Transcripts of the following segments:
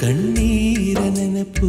ಕಣ್ಣೀರ ನೆನಪು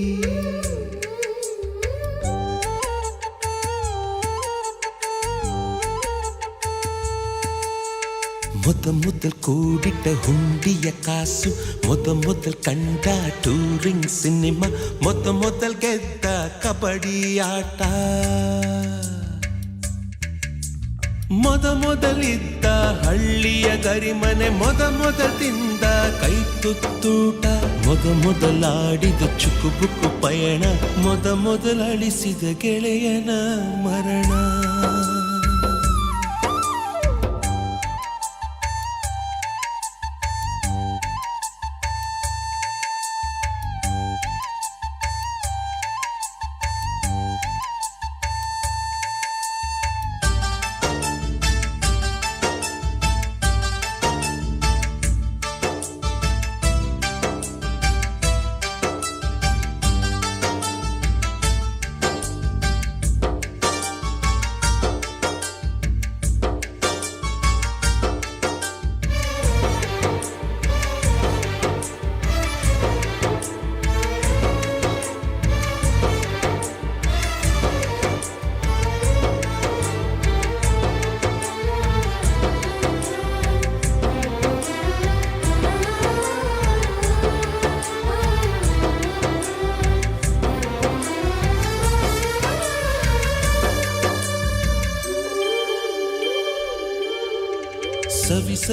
ಮೊದ ಮೊದಲು ಕೂಡಿಟ್ಟ ಹುಂಡಿಯ ಕಾಸು, ಮೊದ ಮೊದಲು ಕಂಡ ಟೂರಿಂಗ್ ಸಿನಿಮಾ ಮೊದ ಮೊದಲು ಗೆದ್ದ ಕಬಡ್ಡಿ ಆಟ. ಮೊದ ಮೊದಲಿದ್ದ ಹಳ್ಳಿಯ ಗರಿಮನೆ, ಮೊದ ಮೊದಲಿಂದ ಕೈ ತುತ್ತೂಟ. ಮೊದ ಮೊದಲಾಡಿದ ಚುಕುಬುಕು ಪಯಣ, ಮೊದ ಮೊದಲಳಿಸಿದ ಗೆಳೆಯನ ಮರಣ.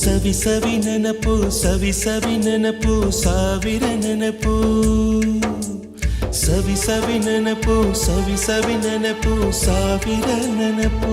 ಮುತ್ತು ಸವಿ ಸವಿ ನೆನಪು ಸವಿ ಸವಿ ನೆನಪು ಸಾವಿರ ನೆನಪು ಸವಿ ಸವಿ ನೆನಪು ಸವಿ ಸವಿ ನೆನಪು ಸಾವಿರ ನೆನಪು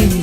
ಇಲ್ಲ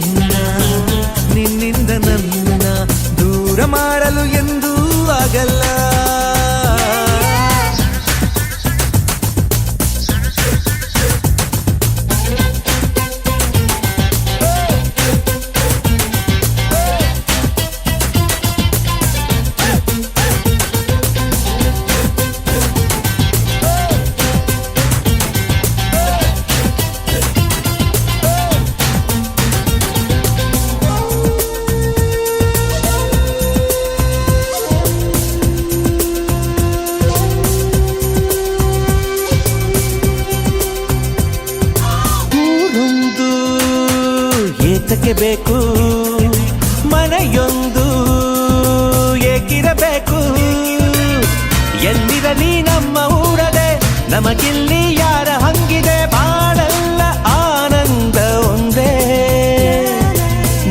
ಯಾರ ಹಂಗಿದೆ ಬಾಳಲ್ಲ ಆನಂದ ಒಂದೇ.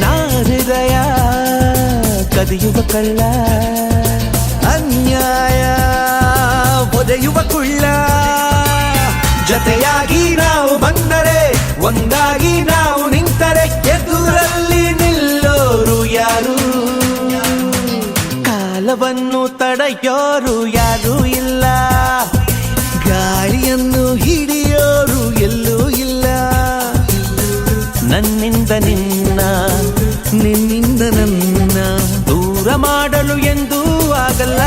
ನಾ ಹೃದಯ ಕದಿಯುವ ಕಳ್ಳ, ಅನ್ಯಾಯ ಒದೆಯುವ ಕುಳ್ಳ. ಜತೆಯಾಗಿ ನಾವು ಬಂದರೆ, ಒಂದಾಗಿ ನಾವು ನಿಂತರೆ, ಎದುರಲ್ಲಿ ನಿಲ್ಲೋರು ಯಾರು? ಕಾಲವನ್ನು ತಡೆಯೋರು ಯಾರು ಇಲ್ಲ. ಗಾಳಿಯನ್ನು ಹಿಡಿಯೋರು ಎಲ್ಲೂ ಇಲ್ಲ. ನನ್ನಿಂದ ನಿನ್ನ ನಿನ್ನಿಂದ ನನ್ನ ದೂರ ಮಾಡಲು ಎಂದೂ ಆಗಲ್ಲ.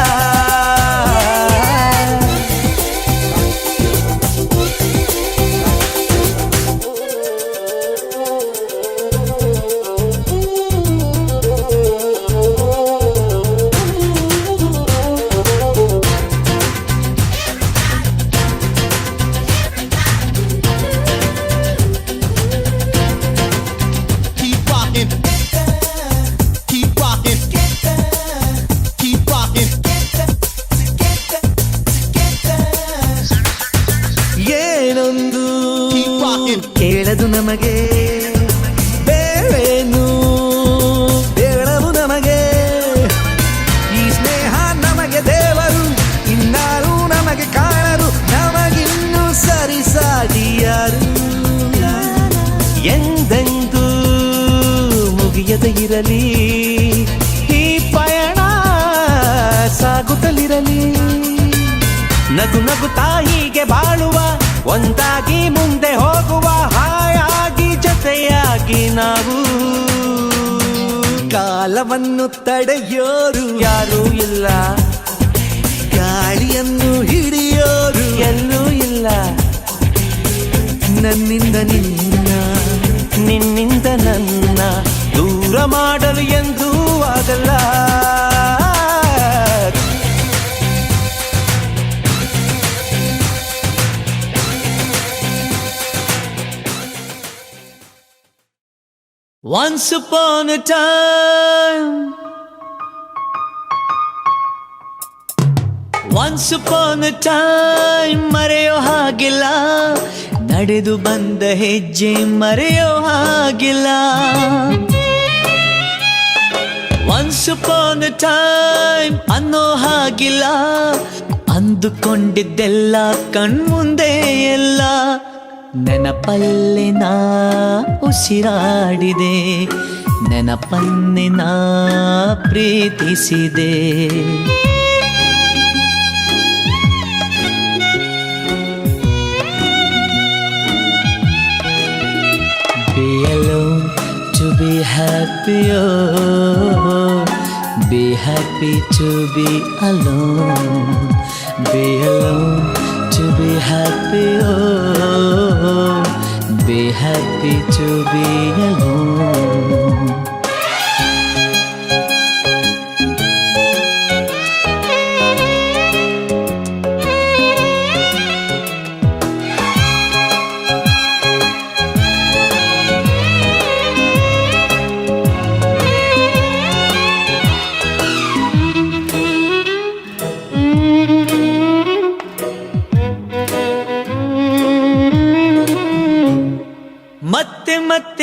ಇರಲಿ ಈ ಪಯಣ ಸಾಗುತ್ತಲಿರಲಿ. ನಗು ನಗು ತಾಯಿಗೆ ಬಾಳುವ, ಒಂದಾಗಿ ಮುಂದೆ ಹೋಗುವ ಹಾಯಾಗಿ ಜೊತೆಯಾಗಿ ನಾವು. ಕಾಲವನ್ನು ತಡೆಯೋರು ಯಾರೂ ಇಲ್ಲ. Once upon a time. Once upon a time, ಮರೆಯೋ ಹಾಗಿಲ್ಲ. ನಡೆದು ಬಂದ ಹೆಜ್ಜೆ ಮರೆಯೋ ಹಾಗಿಲ್ಲ. Once upon a time ಅನ್ನೋ ಹಾಗಿಲ್ಲ. ಅಂದುಕೊಂಡಿದ್ದೆಲ್ಲ ಕಣ್ಮುಂದೆ ಎಲ್ಲ. ನೆನಪಲ್ಲಿ ನಾ ಉಸಿರಾಡಿದೆ ನೆನಪನ್ನೆ ನಾ ಪ್ರೀತಿಸಿದೆ Be alone to be happy. Oh, be happy to be alone. Be alone to be happy. Oh, be happy to be alone.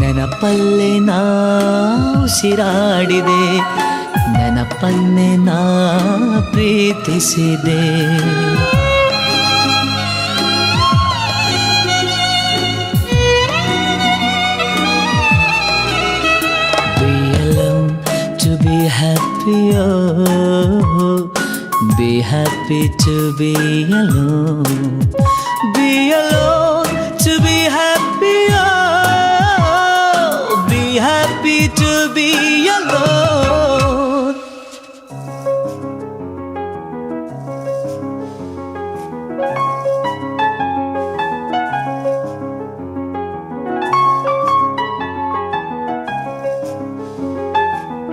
ನೆನಪಲ್ಲೇ ನಾ ಉಸಿರಾಡಿದೆ ನೆನಪನ್ನೇ ನಾ ಪ್ರೀತಿಸಿದೆ Be alone to be happy. Oh, be happy to be alone. Be alone to be happy. To be alone.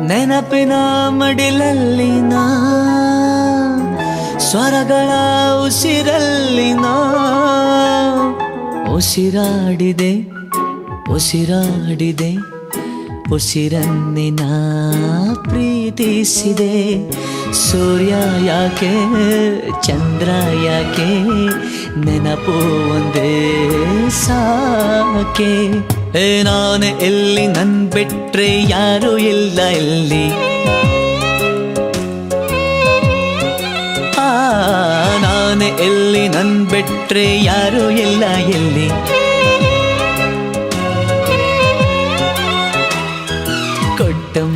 ನೆನಪಿನ ಮಡಿಲಲ್ಲಿನ ಸ್ವರಗಳ ಉಸಿರಲ್ಲಿ ನಾ ಉಸಿರಾಡಿದೆ ಉಸಿರಾಡಿದೆ ಉಸಿರನ್ನಿನ ಪ್ರೀತಿಸಿದೆ. ಸೂರ್ಯ ಯಾಕೆ, ಚಂದ್ರ ಯಾಕೆ, ನೆನಪು ಒಂದೇ ಸಾಕೆ. ನಾನು ಎಲ್ಲಿ ನನ್ ಬಿಟ್ರೆ ಯಾರು ಇಲ್ಲ ಆ, ನಾನು ಎಲ್ಲಿ ನನ್ ಬಿಟ್ರೆ ಯಾರು ಇಲ್ಲ ಇಲ್ಲಿ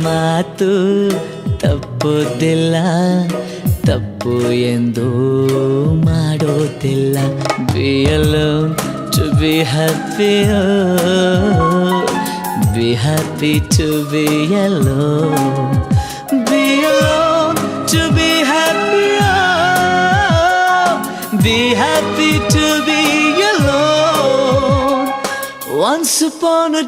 ಮಾತು ತಪ್ಪುದಿಲ್ಲ ತಪ್ಪು ಎಂದು ಮಾಡೋದಿಲ್ಲ be alone to be happy be happy to be alone be alone to be happy be happy to be alone once upon a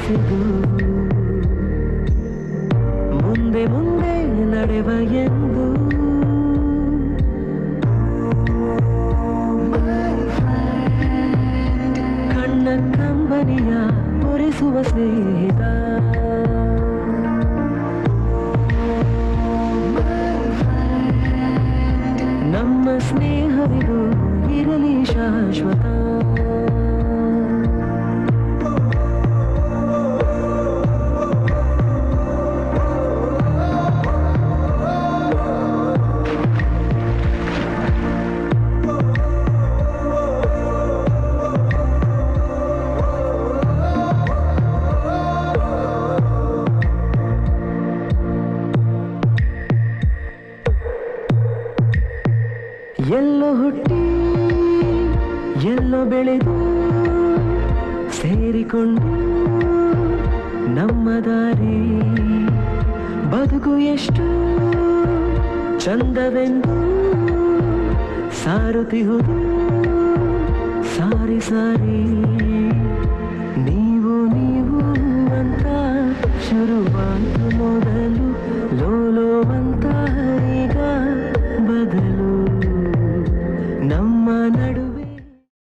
ಬೆಸೆದು ಮುಂದೆ ಮುಂದೆ ನಡೆವ ಎಂದು. ಕಣ್ಣ ಕಂಬನಿಯ ಒರೆಸುವ ಸ್ನೇಹಿತ. ನಮ್ಮ ಸ್ನೇಹವಿದು ಇರಲಿ ಶಾಶ್ವತ. ಸೇರಿಕೊಂಡು ನಮ್ಮ ದಾರಿ ಬದುಕು ಎಷ್ಟು ಚಂದವೆಂದು ಸಾರುತ್ತಿಹುದು ಸಾರಿ ಸಾರಿ. ನೀವು ನೀವು ಅಂತ ಶುರುವಾದ ಮೊದಲು.